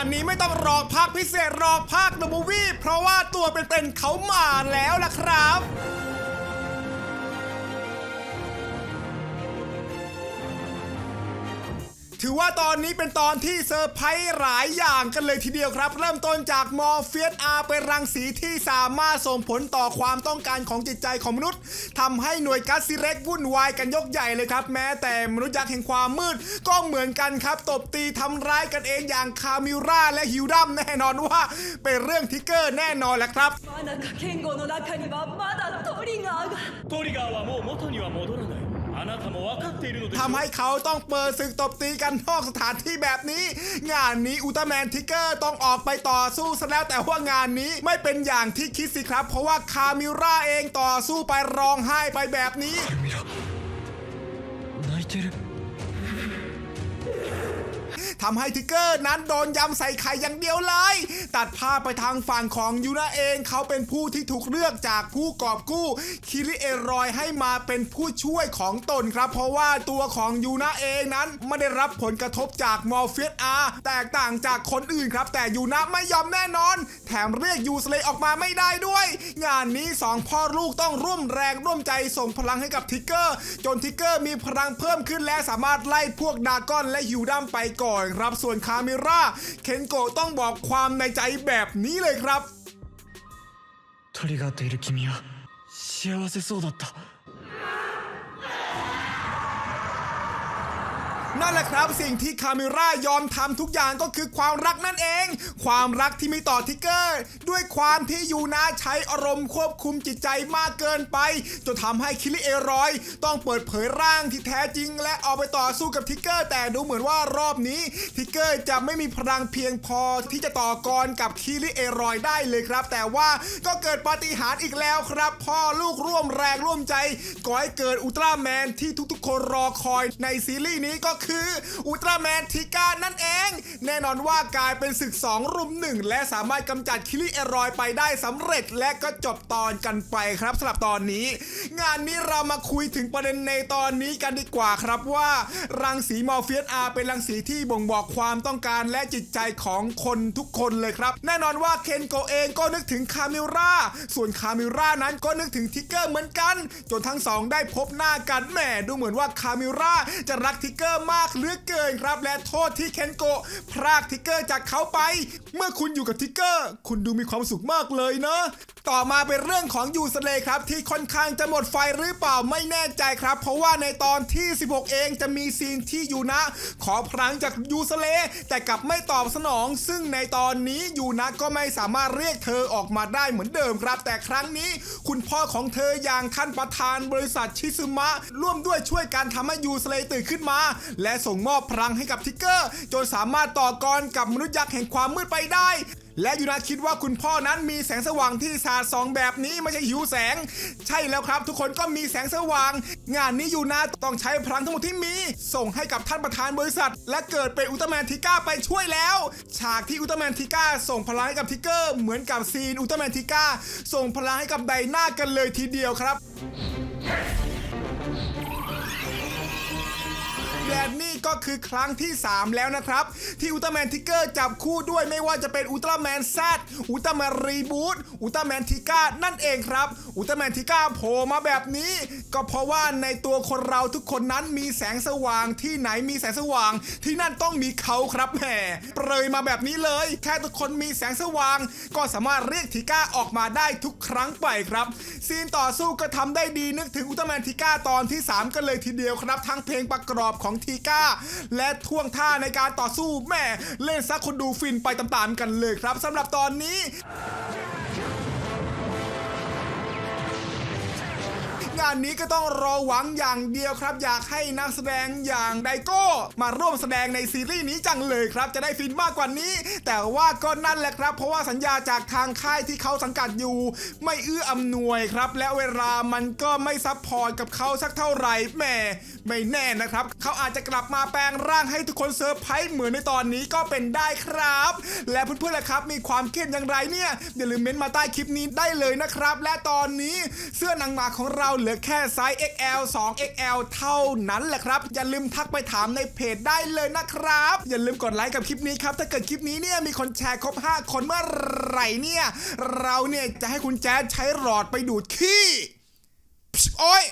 านนี้ไม่ต้องรอภาคพิเศษรอภาคเดอะมูวี่เพราะว่าตัวเป็นๆเขามาแล้วล่ะครับ ถือว่าตอนนี้เป็นตอนที่เซอร์ไพรส์หลายอย่างกันเลยทีเดียวครับ เริ่มต้นจากมอร์เฟียสอาเป็นรังสีที่สามารถส่งผลต่อความต้องการของจิตใจของมนุษย์ทำให้หน่วยกัสซิเร็กวุ่นวายกันยกใหญ่เลยครับ แม้แต่มนุษย์ยักษ์แห่งความมืด ก็เหมือนกันครับ ตบตีทำร้ายกันเองอย่างคามิราและฮิวดัมแน่นอนว่า เป็นเรื่องทิกเกอร์แน่นอนแหละครับ 真中剣豪の中にはまだトリガーがトリガーはもう元には戻らない あなたも分かっているのでしょ ทำให้เขาต้องเปิดศึกตบตีกันนอกสถานที่แบบนี้ งานนี้อุลตร้าแมนทิกเกอร์ต้องออกไปต่อสู้ซะแล้วแต่ว่างานนี้ไม่เป็นอย่างที่คิดสิครับ เพราะว่าคามิราเองต่อสู้ไปร้องไห้ไปแบบนี้ 泣いてる ทำให้ทิกเกอร์นั้นโดนยำใส่ไข่อย่างเดียวเลย ตัดภาพไปทางฝั่งของยูนาเอง เขาเป็นผู้ที่ถูกเลือกจากผู้กอบกู้คิริเอรอยให้มาเป็นผู้ช่วยของตนครับ เพราะว่าตัวของยูนาเองนั้นไม่ได้รับผลกระทบจากมอร์เฟียสอาร์แตกต่างจากคนอื่นครับ แต่ยูนาไม่ยอมแน่นอน แถมเรียกยูสเลย์ออกมาไม่ได้ด้วย งานนี้สองพ่อลูกต้องร่วมแรงร่วมใจส่งพลังให้กับทิกเกอร์ จนทิกเกอร์มีพลังเพิ่มขึ้นและสามารถไล่พวกดากอนและฮิวดัมไปก่อนครับ ส่วนคาเมราเคนโกะต้องบอกความในใจแบบนี้เลยครับ トリガーといる君は幸せそうだった นั่นแหละครับสิ่งที่คาเมร่ายอมทำทุกอย่างก็คือความรักนั่นเอง ความรักที่มีต่อทิกเกอร์ ด้วยความที่ยูนาใช้อารมณ์ควบคุมจิตใจมากเกินไป จนทำให้คิริเอรอย ต้องเปิดเผยร่างที่แท้จริง และออกไปต่อสู้กับทิกเกอร์ แต่ดูเหมือนว่ารอบนี้ทิกเกอร์จะไม่มีพลังเพียงพอที่จะต่อกรกับคิริเอรอยได้เลยครับ แต่ว่าก็เกิดปาฏิหาริย์อีกแล้วครับ พ่อลูกร่วมแรงร่วมใจก่อให้เกิดอุลตร้าแมนที่ทุกๆ คนรอคอยในซีรีส์นี้ก็คืออุลตร้าแมนทิก้านั่นเอง แน่นอนว่ากลายเป็นศึก 2 รุมหนึ่งและสามารถกำจัดคิริเอรอยไปได้สำเร็จและก็จบตอนกันไปครับสำหรับตอนนี้ งานนี้เรามาคุยถึงประเด็นในตอนนี้กันดีกว่าครับว่า รังสีมอร์เฟียสอาเป็นรังสีที่บ่งบอกความต้องการและจิตใจของคนทุกคนเลยครับ แน่นอนว่าเคนโกเองก็นึกถึงคามิราส่วนคามิรานั้นก็นึกถึงทิกเกอร์เหมือนกัน จนทั้งสองได้พบหน้ากันแหมดูเหมือนว่าคามิราจะรักทิกเกอร์มากเหลือเกินครับ และโทษที่เคนโกะพรากทิกเกอร์จากเขาไป เมื่อคุณอยู่กับทิกเกอร์ คุณดูมีความสุขมากเลยเนะ ต่อมาเป็นเรื่องของยูสเลครับที่ค่อนข้างจะหมดไฟหรือเปล่าไม่แน่ใจครับ เพราะว่าในตอนที่ 16 เองจะมีซีนที่ยูนะ ขอพลังจากยูสเลแต่กลับไม่ตอบสนอง ซึ่งในตอนนี้ยูนะก็ไม่สามารถเรียกเธอออกมาได้เหมือนเดิมครับ แต่ครั้งนี้คุณพ่อของเธออย่างท่านประธานบริษัทชิซึมะ ร่วมด้วยช่วยกันทำให้ยูสเลตื่นขึ้นมา และส่งมอบพลังให้กับทิกเกอร์ จนสามารถต่อกรกับมนุษย์ยักษ์แห่งความมืดไปได้และยูนาคิดว่าคุณพ่อนั้นมีแสงสว่างที่สาดส่องแบบนี้ไม่ใช่หิวแสง ใช่แล้วครับ ทุกคนก็มีแสงสว่าง งานนี้ยูนาต้องใช้พลังทั้งหมดที่มี ส่งให้กับท่านประธานบริษัท และเกิดเป็นอุลตร้าแมนทิก้าไปช่วยแล้ว ฉากที่อุลตร้าแมนทิก้าส่งพลังให้กับทิกเกอร์เหมือนกับซีนอุลตร้าแมนทิก้าส่งพลังให้กับไดนากันเลยทีเดียวครับ และนี่ก็คือครั้งที่ 3 แล้วนะครับ ที่อุลตร้าแมนทิกเกอร์จับคู่ด้วยไม่ว่าจะเป็นอุลตร้าแมนแซดอุลตร้าแมนรีบูทอุลตร้าแมนทิก้านั่นเองครับ อุลตร้าแมนทิก้าโผล่มาแบบนี้ ก็เพราะว่าในตัวคนเราทุกคนนั้นมีแสงสว่างที่ไหนมีแสงสว่าง ที่นั่นต้องมีเขาครับแหมเปรยมาแบบนี้เลย แค่ทุกคนมีแสงสว่าง ก็สามารถเรียกทิก้าออกมาได้ทุกครั้งไปครับ ซีนต่อสู้ก็ทำได้ดีนึกถึงอุลตร้าแมนทิก้าตอนที่ 3 กันเลยทีเดียวครับ ทั้งเพลงประกอบของทีก้า และท่วงท่าในการต่อสู้แม่เล่นซักคนดูฟินไปตามๆกันเลยครับสำหรับตอนนี้ งานนี้ก็ต้องรอหวังอย่างเดียวครับ อยากให้นักแสดงอย่างไดโก้มาร่วมแสดงในซีรีส์นี้จังเลยครับ จะได้ฟินมากกว่านี้ แต่ว่าก็นั่นแหละครับ เพราะว่าสัญญาจากทางค่ายที่เขาสังกัดอยู่ ไม่เอื้ออำนวยครับ และเวลามันก็ไม่ซับพอร์ตกับเขาสักเท่าไหร่แหม่ไม่แน่นะครับเขาอาจจะกลับมาแปลงร่างให้ทุกคนเซอร์ไพรส์เหมือนในตอนนี้ก็เป็นได้ครับ และเพื่อนๆล่ะครับ มีความคิดอย่างไรเนี่ยอย่าลืมเม้นต์มาใต้คลิปนี้ได้เลยนะครับ และตอนนี้เสื้อหนังหมาของเราเหลือลือแค่ไซส์ XL 2 XL เท่านั้นแหละครับ อย่าลืมทักไปถามในเพจได้เลยนะครับ อย่าลืมกดไลค์กับคลิปนี้ครับ ถ้าเกิดคลิปนี้เนี่ยมีคนแชร์ครบ 5 คนเมื่อไหร่เนี่ย เราเนี่ยจะให้คุณแจ๊ดใช้หลอดไปดูดขี้โอ้ย